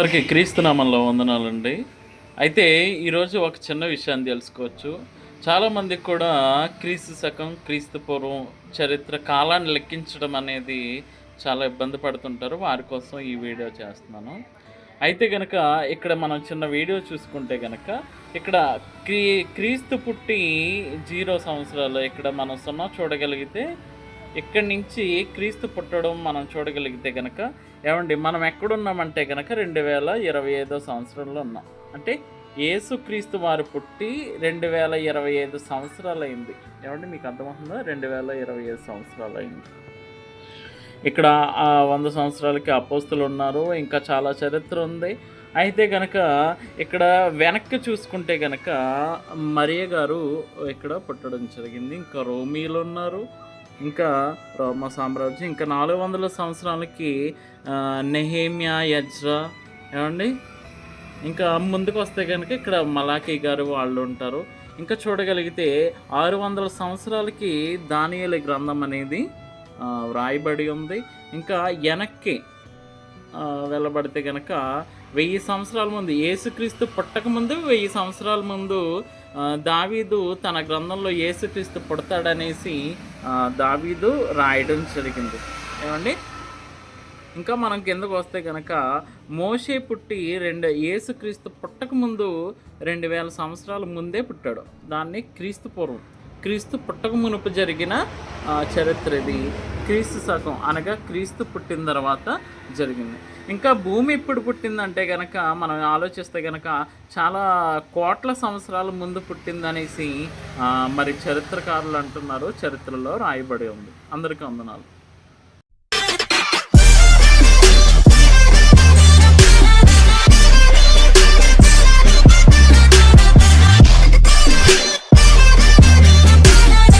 అందరికీ క్రీస్తునామంలో వందనాలండి. అయితే ఈరోజు ఒక చిన్న విషయాన్ని తెలుసుకోవచ్చు. చాలామందికి కూడా క్రీస్తు శకం క్రీస్తు పూర్వం చరిత్ర కాలాన్ని లెక్కించడం అనేది చాలా ఇబ్బంది పడుతుంటారు. వారి కోసం ఈ వీడియో చేస్తున్నాను. అయితే కనుక ఇక్కడ మనం చిన్న వీడియో చూసుకుంటే కనుక ఇక్కడ క్రీ క్రీస్తు పుట్టి జీరో సంవత్సరాలు ఇక్కడ మనం సున్నా చూడగలిగితే ఇక్కడి నుంచి క్రీస్తు పుట్టడం మనం చూడగలిగితే కనుక ఏమండి మనం ఎక్కడున్నామంటే కనుక రెండు వేల ఇరవై ఐదో సంవత్సరంలో ఉన్నాం. అంటే ఏసుక్రీస్తు వారు పుట్టి రెండు వేల ఇరవై ఐదు సంవత్సరాలు అయింది ఏమండి మీకు అర్థమవుతుందా? రెండు వేల ఇరవై ఐదు సంవత్సరాలు అయింది ఇక్కడ వంద సంవత్సరాలకి అపోస్తులు ఉన్నారు ఇంకా చాలా చరిత్ర ఉంది. అయితే కనుక ఇక్కడ వెనక్కి చూసుకుంటే కనుక మరియ గారు ఇక్కడ పుట్టడం జరిగింది. ఇంకా రోమీలు ఉన్నారు ఇంకా రోమ సామ్రాజ్యం ఇంకా నాలుగు వందల సంవత్సరాలకి నెహేమియా యజ్రా ఏమండి? ఇంకా ముందుకు వస్తే కనుక ఇక్కడ మలాఖీ గారు వాళ్ళు ఉంటారు. ఇంకా చూడగలిగితే ఆరు వందల సంవత్సరాలకి దానియలి గ్రంథం అనేది వ్రాయబడి ఉంది. ఇంకా వెనక్కి వెళ్ళబడితే కనుక వెయ్యి సంవత్సరాల ముందు యేసుక్రీస్తు పుట్టక ముందు వెయ్యి సంవత్సరాల ముందు దావీదు తన గ్రంథంలో యేసుక్రీస్తు పుడతాడనేసి దావీదు రాయడం జరిగింది. ఏమండి? ఇంకా మనం కిందకు వస్తే కనుక మోషే పుట్టి రెండు యేసుక్రీస్తు పుట్టక ముందు రెండు వేల సంవత్సరాల ముందే పుట్టాడు. దాన్ని క్రీస్తు పూర్వం. క్రీస్తు పుట్టక మునుపు జరిగిన చరిత్ర ఇది. క్రీస్తు శకం అనగా క్రీస్తు పుట్టిన తర్వాత జరిగింది. ఇంకా భూమి ఇప్పుడు పుట్టిందంటే కనుక మనం ఆలోచిస్తే కనుక చాలా కోట్ల సంవత్సరాల ముందు పుట్టిందనేసి మరి చరిత్రకారులు అంటున్నారు చరిత్రలో రాయబడి ఉంది. అందరికీ వందనాలు.